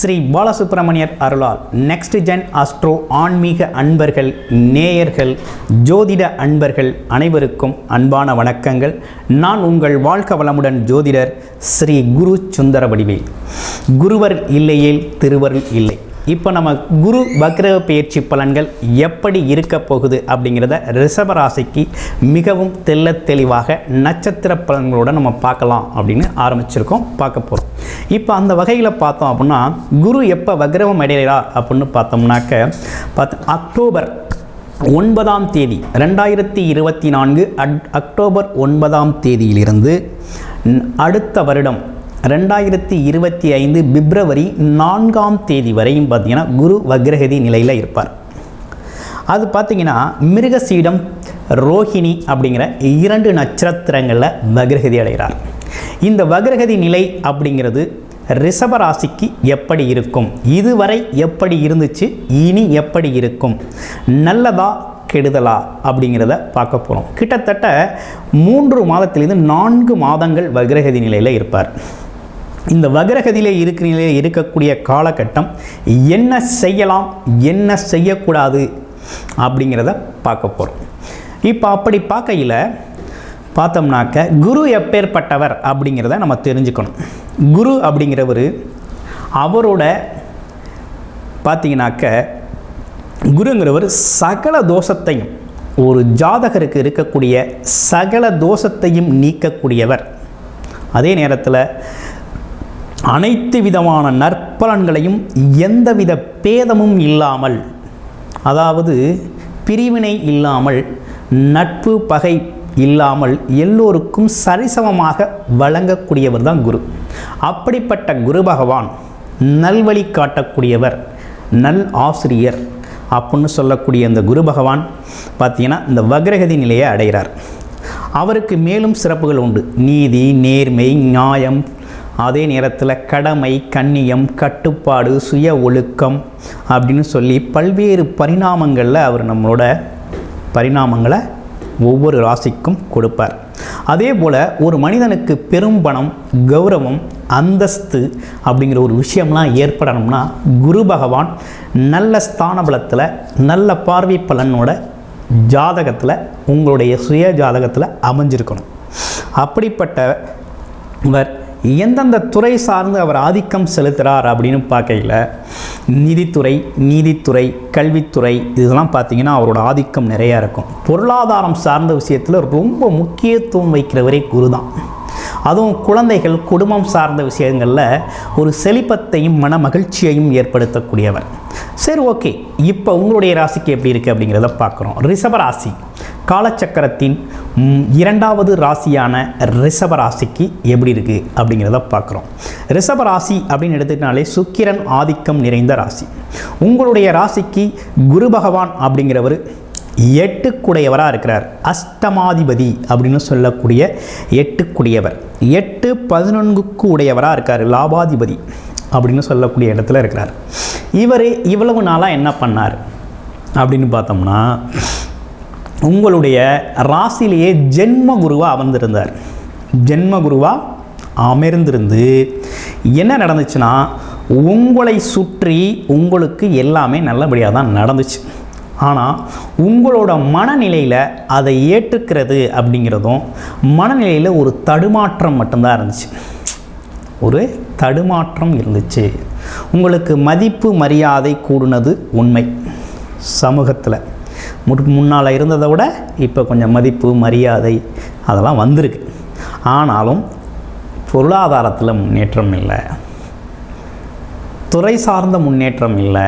ஸ்ரீ பாலசுப்ரமணியர் அருளால் next gen astro ஆன்மீக அன்பர்கள் நேயர்கள் ஜோதிட அன்பர்கள் அனைவருக்கும் அன்பான வணக்கங்கள். நான் உங்கள் வாழ்க்க வளமுடன் ஜோதிடர் ஸ்ரீ குரு சுந்தர வடிவேல் குருவர் இல்லையேல் திருவருள் இல்லை. இப்போ நம்ம குரு வக்ர பயிற்சி பலன்கள் எப்படி இருக்க போகுது அப்படிங்கிறத ரிஷபராசிக்கு மிகவும் தெள்ள தெளிவாக நட்சத்திர பலன்களோட நம்ம பார்க்கலாம் அப்படின்னு ஆரம்பிச்சிருக்கோம் பார்க்க போகிறோம் இப்போ அந்த வகையில் பார்த்தோம் அப்படின்னா குரு எப்போ வக்ரவம் அடைகிறார் அப்படின்னு பார்த்தோம்னாக்க பார்த்து அக்டோபர் ஒன்பதாம் தேதி ரெண்டாயிரத்தி இருபத்தி நான்கு அக்டோபர் ஒன்பதாம் தேதியிலிருந்து அடுத்த வருடம் ரெண்டாயிரத்தி இருபத்தி ஐந்து பிப்ரவரி நான்காம் தேதி வரையும் பார்த்தீங்கன்னா குரு வக்ரகதி நிலையில் இருப்பார். அது பார்த்தீங்கன்னா மிருகசீடம் ரோஹிணி அப்படிங்கிற இரண்டு நட்சத்திரங்களில் வக்ரகதி அடைகிறார். இந்த வக்ரகதி நிலை அப்படிங்கிறது ரிஷபராசிக்கு எப்படி இருக்கும்? இதுவரை எப்படி இருந்துச்சு? இனி எப்படி இருக்கும்? நல்லதா கெடுதலா அப்படிங்கிறத பார்க்க போகிறோம் கிட்டத்தட்ட மூன்று மாதத்திலிருந்து நான்கு மாதங்கள் வக்ரகதி நிலையில் இருப்பார். இந்த வக்ரகதியிலே இருக்கிறீங்களே இருக்கக்கூடிய காலகட்டம் என்ன செய்யலாம் என்ன செய்யக்கூடாது அப்படிங்கிறத பார்க்க போகிறோம் இப்போ அப்படி பார்க்கையில் பார்த்தோம்னாக்க குரு எப்பேற்பட்டவர் அப்படிங்கிறத நம்ம தெரிஞ்சுக்கணும். குரு அப்படிங்கிறவர் அவரோட பார்த்தீங்கன்னாக்க குருங்கிறவர் சகல தோஷத்தையும் ஒரு ஜாதகருக்கு இருக்கக்கூடிய சகல தோஷத்தையும் நீக்கக்கூடியவர். அதே நேரத்தில் அனைத்து விதமான நற்பலன்களையும் எந்தவித பேதமும் இல்லாமல் அதாவது பிரிவினை இல்லாமல் நட்பு பகை இல்லாமல் எல்லோருக்கும் சரிசமமாக வழங்கக்கூடியவர் தான் குரு. அப்படிப்பட்ட குரு பகவான் நல்வழி காட்டக்கூடியவர் நல் ஆசிரியர் அப்படின்னு சொல்லக்கூடிய அந்த குரு பகவான் பார்த்தீங்கன்னா இந்த வக்ரகதி நிலையை அடைகிறார். அவருக்கு மேலும் சிறப்புகள் உண்டு. நீதி நேர்மை நியாயம் அதே நேரத்தில் கடமை கண்ணியம் கட்டுப்பாடு சுய ஒழுக்கம் அப்படின்னு சொல்லி பல்வேறு பரிணாமங்களில் அவர் நம்மளோட பரிணாமங்களை ஒவ்வொரு ராசிக்கும் கொடுப்பார். அதே போல் ஒரு மனிதனுக்கு பெரும் பணம் கௌரவம் அந்தஸ்து அப்படிங்கிற ஒரு விஷயம்லாம் ஏற்படணும்னா குரு பகவான் நல்ல ஸ்தான பலத்தில் நல்ல பார்வை பலனோட ஜாதகத்தில் உங்களுடைய சுய ஜாதகத்தில் அமைஞ்சிருக்கணும். அப்படிப்பட்ட இவர் எந்தெந்த துறை சார்ந்து அவர் ஆதிக்கம் செலுத்துகிறார் அப்படின்னு பார்க்கையில் நிதித்துறை நீதித்துறை கல்வித்துறை இதெல்லாம் பார்த்தீங்கன்னா அவரோட ஆதிக்கம் நிறையா இருக்கும். பொருளாதாரம் சார்ந்த விஷயத்தில் ரொம்ப முக்கியத்துவம் வைக்கிறவரே குரு தான் அதுவும் குழந்தைகள் குடும்பம் சார்ந்த விஷயங்களில் ஒரு செழிப்பத்தையும் மன மகிழ்ச்சியையும் ஏற்படுத்தக்கூடியவர். சரி ஓகே. இப்போ உங்களுடைய ராசிக்கு எப்படி இருக்குது அப்படிங்கிறத பார்க்குறோம். ரிஷபராசி காலச்சக்கரத்தின் இரண்டாவது ராசியான ரிஷப ராசிக்கு எப்படி இருக்குது அப்படிங்கிறத பார்க்குறோம். ரிஷப ராசி அப்படின்னு எடுத்துக்கிட்டாலே சுக்கிரன் ஆதிக்கம் நிறைந்த ராசி. உங்களுடைய ராசிக்கு குரு பகவான் அப்படிங்கிறவர் எட்டுக்குடையவராக இருக்கிறார். அஷ்டமாதிபதி அப்படின்னு சொல்லக்கூடிய எட்டுக்குடையவர். எட்டு பதினொன்றுக்கு உடையவராக இருக்கார். லாபாதிபதி அப்படின்னு சொல்லக்கூடிய இடத்துல இருக்கிறார். இவர் இவ்வளவு நாளாக என்ன பண்ணார்? அப்படின்னு பார்த்தோம்னா உங்களுடைய ராசியிலேயே ஜென்ம குருவாக அமர்ந்திருந்தார். ஜென்ம குருவாக அமர்ந்திருந்து என்ன நடந்துச்சுன்னா உங்களை சுற்றி உங்களுக்கு எல்லாமே நல்லபடியாக தான் நடந்துச்சு. ஆனால் உங்களோட மனநிலையில் அதை ஏற்றுக்கிறது அப்படிங்கிறதும் மனநிலையில் ஒரு தடுமாற்றம் மட்டும்தான் இருந்துச்சு. ஒரு தடுமாற்றம் இருந்துச்சு. உங்களுக்கு மதிப்பு மரியாதை கூடுனது உண்மை. சமூகத்தில். முன்னால் இருந்ததை விட இப்போ கொஞ்சம் மதிப்பு மரியாதை அதெல்லாம் வந்திருக்கு. ஆனாலும் பொருளாதாரத்தில் முன்னேற்றம் இல்லை. துறை சார்ந்த முன்னேற்றம் இல்லை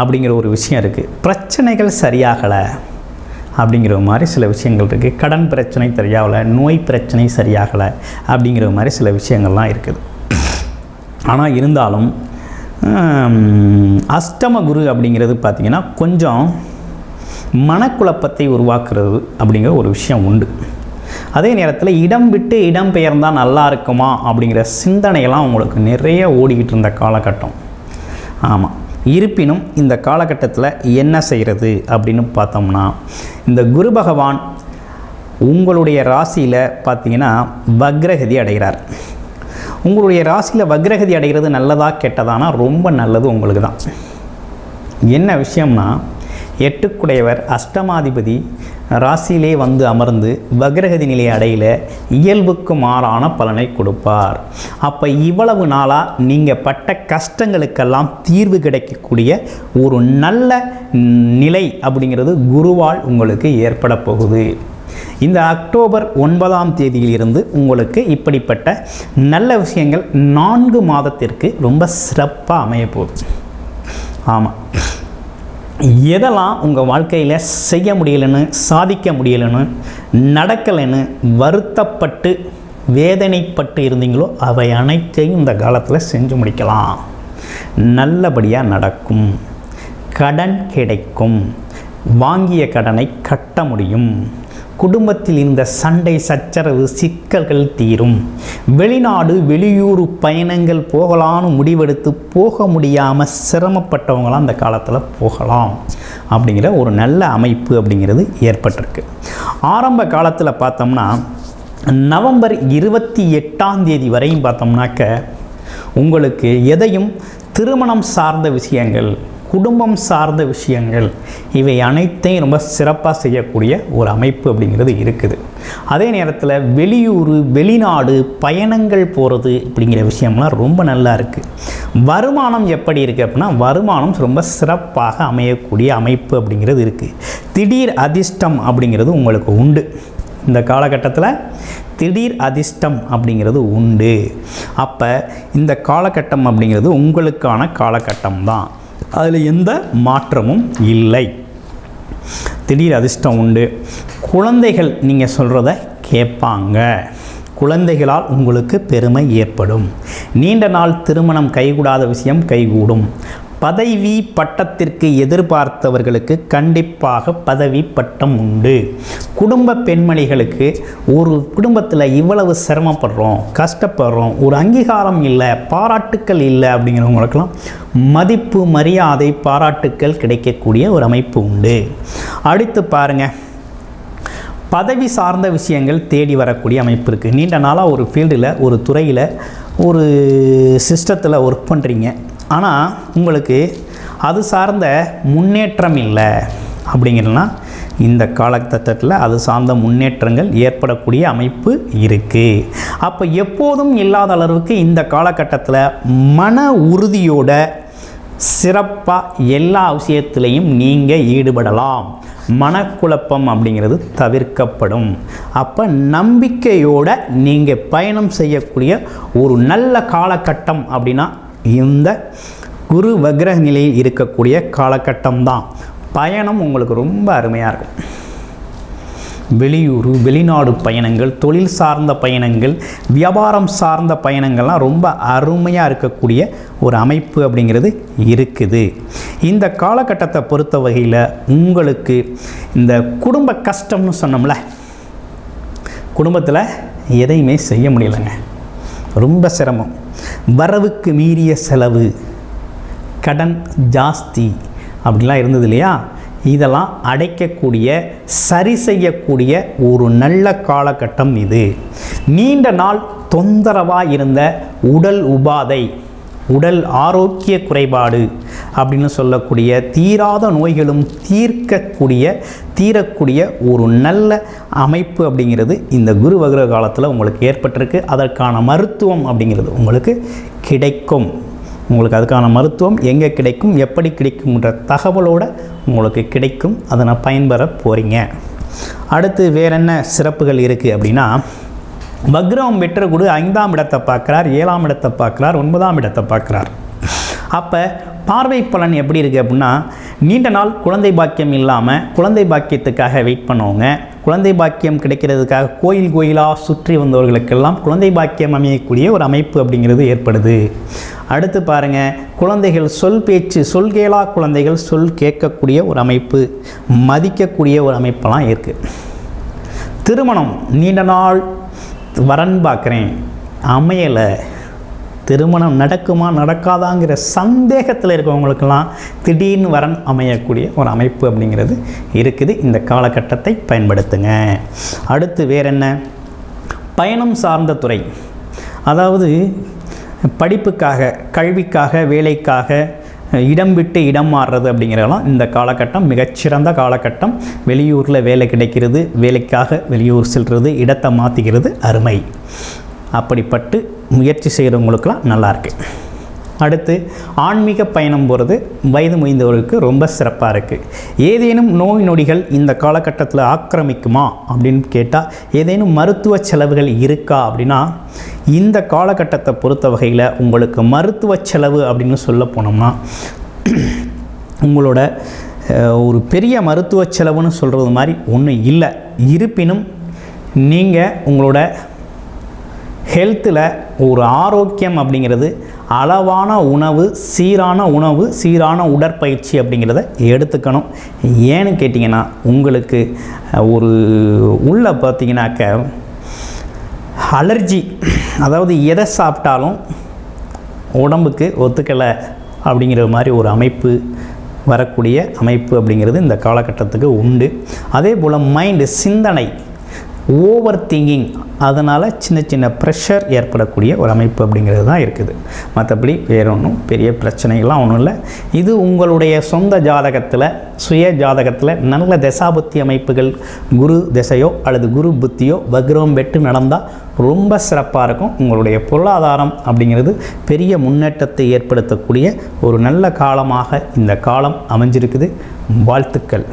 அப்படிங்கிற ஒரு விஷயம் இருக்குது பிரச்சனைகள் சரியாகலை அப்படிங்கிற மாதிரி சில விஷயங்கள் இருக்குது கடன் பிரச்சனை சரியாகலை நோய் பிரச்சனை சரியாகலை அப்படிங்கிற மாதிரி சில விஷயங்கள்லாம் இருக்குது. ஆனால் இருந்தாலும் அஷ்டம குரு அப்படிங்கிறது பார்த்திங்கன்னா கொஞ்சம் மனக்குழப்பத்தை உருவாக்குறது அப்படிங்கிற ஒரு விஷயம் உண்டு. அதே நேரத்தில் இடம் விட்டு இடம் பெயர்ந்தால் நல்லா இருக்குமா அப்படிங்கிற சிந்தனையெல்லாம் உங்களுக்கு நிறைய ஓடிக்கிட்டு இருந்த காலகட்டம். ஆமாம் இருப்பினும் இந்த காலகட்டத்தில் என்ன செய்கிறது அப்படின்னு பார்த்தோம்னா இந்த குரு பகவான் உங்களுடைய ராசியில் பார்த்தீங்கன்னா வக்ரகதி அடைகிறார். உங்களுடைய ராசியில் வக்ரகதி அடைகிறது நல்லதா கெட்டதானா ரொம்ப நல்லது உங்களுக்கு தான் என்ன விஷயம்னா எட்டுக்குடையவர் அஷ்டமாதிபதி ராசியிலே வந்து அமர்ந்து வக்ரகதி நிலை அடையில இயல்புக்கு மாறான பலனை கொடுப்பார். அப்போ இவ்வளவு நாளாக நீங்கள் பட்ட கஷ்டங்களுக்கெல்லாம் தீர்வு கிடைக்கக்கூடிய ஒரு நல்ல நிலை அப்படிங்கிறது குருவால் உங்களுக்கு ஏற்பட போகுது. இந்த அக்டோபர் ஒன்பதாம் தேதியிலிருந்து உங்களுக்கு இப்படிப்பட்ட நல்ல விஷயங்கள் நான்கு மாதத்திற்கு ரொம்ப சிறப்பாக அமையப்போகுது ஆமாம் எதெல்லாம் உங்கள் வாழ்க்கையில் செய்ய முடியலைன்னு சாதிக்க முடியலைன்னு நடக்கலைன்னு வருத்தப்பட்டு வேதனைப்பட்டு இருந்தீங்களோ அவை அனைத்தையும் இந்த காலத்தில் செஞ்சு முடிக்கலாம். நல்லபடியாக நடக்கும். கடன் கிடைக்கும். வாங்கிய கடனை கட்ட முடியும். குடும்பத்தில் இந்த சண்டை சச்சரவு சிக்கல்கள் தீரும். வெளிநாடு வெளியூர் பயணங்கள் போகலான்னு முடிவெடுத்து போக முடியாமல் சிரமப்பட்டவங்களாம் அந்த காலத்தில் போகலாம். அப்படிங்கிற ஒரு நல்ல அமைப்பு அப்படிங்கிறது ஏற்பட்டிருக்கு. ஆரம்ப காலத்தில் பார்த்தோம்னா நவம்பர் இருபத்தி எட்டாம் தேதி வரையும் பார்த்தோம்னாக்க உங்களுக்கு எதையும் திருமணம் சார்ந்த விஷயங்கள் குடும்பம் சார்ந்த விஷயங்கள். இவை அனைத்தையும் ரொம்ப சிறப்பாக செய்யக்கூடிய ஒரு அமைப்பு அப்படிங்கிறது இருக்குது. அதே நேரத்தில் வெளியூர் வெளிநாடு பயணங்கள் போகிறது அப்படிங்கிற விஷயம்லாம் ரொம்ப நல்லா இருக்குது வருமானம் எப்படி இருக்குது அப்படின்னா வருமானம் ரொம்ப சிறப்பாக அமையக்கூடிய அமைப்பு அப்படிங்கிறது இருக்குது திடீர் அதிர்ஷ்டம் அப்படிங்கிறது உங்களுக்கு உண்டு. இந்த காலகட்டத்தில் திடீர் அதிர்ஷ்டம் அப்படிங்கிறது உண்டு. அப்போ இந்த காலகட்டம் அப்படிங்கிறது உங்களுக்கான காலகட்டம் தான் அதில் எந்த மாற்றமும் இல்லை. திடீர் அதிர்ஷ்டம் உண்டு. குழந்தைகள் நீங்கள் சொல்கிறத கேட்பாங்க. குழந்தைகளால் உங்களுக்கு பெருமை ஏற்படும். நீண்ட நாள் திருமணம் கைகூடாத விஷயம் கைகூடும். பதவி பட்டத்திற்கு எதிர்பார்த்தவர்களுக்கு கண்டிப்பாக பதவி பட்டம் உண்டு. குடும்ப பெண்மணிகளுக்கு ஒரு குடும்பத்தில் இவ்வளவு சிரமப்படுறோம் கஷ்டப்படுறோம் ஒரு அங்கீகாரம் இல்லை பாராட்டுக்கள் இல்லை அப்படிங்கிறவங்களுக்கெல்லாம் மதிப்பு மரியாதை பாராட்டுக்கள் கிடைக்கக்கூடிய ஒரு அமைப்பு உண்டு. அடுத்து பாருங்கள் பதவி சார்ந்த விஷயங்கள் தேடி வரக்கூடிய அமைப்பு இருக்குது நீண்ட நாளாக ஒரு ஃபீல்டில் ஒரு துறையில் ஒரு சிஸ்டத்தில் ஒர்க் பண்ணுறீங்க ஆனால் உங்களுக்கு அது சார்ந்த முன்னேற்றம் இல்லை அப்படிங்கிறனா இந்த காலகட்டத்தில் அது சார்ந்த முன்னேற்றங்கள் ஏற்படக்கூடிய அமைப்பு இருக்குது அப்போ எப்போதும் இல்லாத அளவுக்கு இந்த காலகட்டத்தில் மன உறுதியோட சிறப்பாக எல்லா விஷயத்திலையும் நீங்கள் ஈடுபடலாம். மனக்குழப்பம் அப்படிங்கிறது தவிர்க்கப்படும். அப்போ நம்பிக்கையோடு நீங்கள் பயணம் செய்யக்கூடிய ஒரு நல்ல காலகட்டம் அப்படின்னா இந்த குரு வக்ர நிலையில் இருக்கக்கூடிய காலகட்டம் தான் பயணம் உங்களுக்கு ரொம்ப அருமையாக இருக்கும். வெளியூர் வெளிநாடு பயணங்கள் தொழில் சார்ந்த பயணங்கள் வியாபாரம் சார்ந்த பயணங்கள்லாம் ரொம்ப அருமையாக இருக்கக்கூடிய ஒரு அமைப்பு அப்படிங்கிறது இருக்குது. இந்த காலகட்டத்தை பொறுத்த வகையில் உங்களுக்கு இந்த குடும்ப கஷ்டம்னு சொன்னோம்ல குடும்பத்தில் எதையுமே செய்ய முடியலைங்க. ரொம்ப சிரமம். வரவுக்கு மீறிய செலவு கடன் ஜாஸ்தி அப்படிலாம் இருந்தது இல்லையா? இதெல்லாம் அடைக்கக்கூடிய சரி செய்யக்கூடிய ஒரு நல்ல காலகட்டம் இது. நீண்ட நாள் தொந்தரவாக இருந்த உடல் உபாதை உடல் ஆரோக்கிய குறைபாடு அப்படின்னு சொல்லக்கூடிய தீராத நோய்களும் தீர்க்கக்கூடிய தீரக்கூடிய ஒரு நல்ல அமைப்பு அப்படிங்கிறது இந்த குரு வக்ர காலத்தில் உங்களுக்கு ஏற்பட்டிருக்கு. அதற்கான மருத்துவம் அப்படிங்கிறது உங்களுக்கு கிடைக்கும். உங்களுக்கு அதுக்கான மருத்துவம் எங்கே கிடைக்கும் எப்படி கிடைக்கும்ன்ற தகவலோடு உங்களுக்கு கிடைக்கும். அதை நான் பயன்பெற போகிறீங்க அடுத்து வேற என்ன சிறப்புகள் இருக்குது அப்படின்னா வக்ரம் வெற்ற குரு ஐந்தாம் இடத்தை பார்க்குறார் ஏழாம் இடத்தை பார்க்குறார் ஒன்பதாம் இடத்தை பார்க்குறார். அப்போ பார்வை பலன் எப்படி இருக்குது அப்படின்னா நீண்ட நாள் குழந்தை பாக்கியம் இல்லாமல் குழந்தை பாக்கியத்துக்காக வெயிட் பண்ணுவங்க குழந்தை பாக்கியம் கிடைக்கிறதுக்காக கோயில் கோயிலாக சுற்றி வந்தவர்களுக்கெல்லாம் குழந்தை பாக்கியம் அமையக்கூடிய ஒரு அமைப்பு அப்படிங்கிறது ஏற்படுது. அடுத்து பாருங்கள் குழந்தைகள் சொல் பேச்சு சொல் கேளா குழந்தைகள் சொல் கேட்கக்கூடிய ஒரு அமைப்பு மதிக்கக்கூடிய ஒரு அமைப்பெல்லாம் இருக்குது திருமணம் நீண்ட நாள் வரன் பார்க்குறேன் அமையலை. திருமணம் நடக்குமா நடக்காதாங்கிற சந்தேகத்தில் இருக்கவங்களுக்கெல்லாம் திடீர்னு வரன் அமையக்கூடிய ஒரு அமைப்பு அப்படிங்கிறது இருக்குது. இந்த காலகட்டத்தை பயன்படுத்துங்க. அடுத்து வேற என்ன பயணம் சார்ந்த துறை. அதாவது படிப்புக்காக கல்விக்காக வேலைக்காக இடம் விட்டு இடம் மாறுறது அப்படிங்கிறதெல்லாம் இந்த காலகட்டம் மிகச்சிறந்த காலகட்டம். வெளியூரில் வேலை கிடைக்கிறது வேலைக்காக வெளியூர் செல்வது இடத்தை மாற்றிக்கிறது அருமை. அப்படிப்பட்டு முயற்சி செய்கிறவங்களுக்கெல்லாம் நல்லாயிருக்கு அடுத்து ஆன்மீக பயணம் போகிறது வயது முயந்தவர்களுக்கு ரொம்ப சிறப்பாக இருக்குது ஏதேனும் நோய் நொடிகள் இந்த காலகட்டத்தில் ஆக்கிரமிக்குமா அப்படின்னு கேட்டால் ஏதேனும் மருத்துவ செலவுகள் இருக்கா அப்படின்னா இந்த காலகட்டத்தை பொறுத்த வகையில் உங்களுக்கு மருத்துவ செலவு அப்படின்னு சொல்ல போனோம்னா உங்களோட ஒரு பெரிய மருத்துவ செலவுன்னு சொல்கிறது மாதிரி ஒன்றும் இல்லை. இருப்பினும் நீங்கள் உங்களோட ஹெல்த்தில் ஒரு ஆரோக்கியம் அப்படிங்கிறது அளவான உணவு சீரான உணவு சீரான உடற்பயிற்சி அப்படிங்கிறத எடுத்துக்கணும். ஏன்னு கேட்டிங்கன்னா உங்களுக்கு ஒரு உள்ளே பார்த்தீங்கன்னாக்க அலர்ஜி. அதாவது எதை சாப்பிட்டாலும் உடம்புக்கு ஒத்துக்கலை அப்படிங்கிற மாதிரி ஒரு அமைப்பு வரக்கூடிய அமைப்பு அப்படிங்கிறது இந்த காலகட்டத்துக்கு உண்டு. அதே போல் மைண்டு சிந்தனை. ஓவர் திங்கிங் அதனால் சின்ன சின்ன ப்ரெஷர் ஏற்படக்கூடிய ஒரு அமைப்பு அப்படிங்கிறது தான் இருக்குது. மற்றபடி வேறு ஒன்றும் பெரிய பிரச்சனைகள்லாம் ஒன்றும் இல்லை. இது உங்களுடைய சொந்த ஜாதகத்தில் சுய ஜாதகத்தில் நல்ல தசாபுத்தி அமைப்புகள் குரு திசையோ அல்லது குரு புத்தியோ வக்ரம் வெட்டு நடந்தால் ரொம்ப சிறப்பாக இருக்கும். உங்களுடைய பொருளாதாரம் அப்படிங்கிறது பெரிய முன்னேற்றத்தை ஏற்படுத்தக்கூடிய ஒரு நல்ல காலமாக இந்த காலம் அமைஞ்சிருக்குது. வாழ்த்துக்கள்.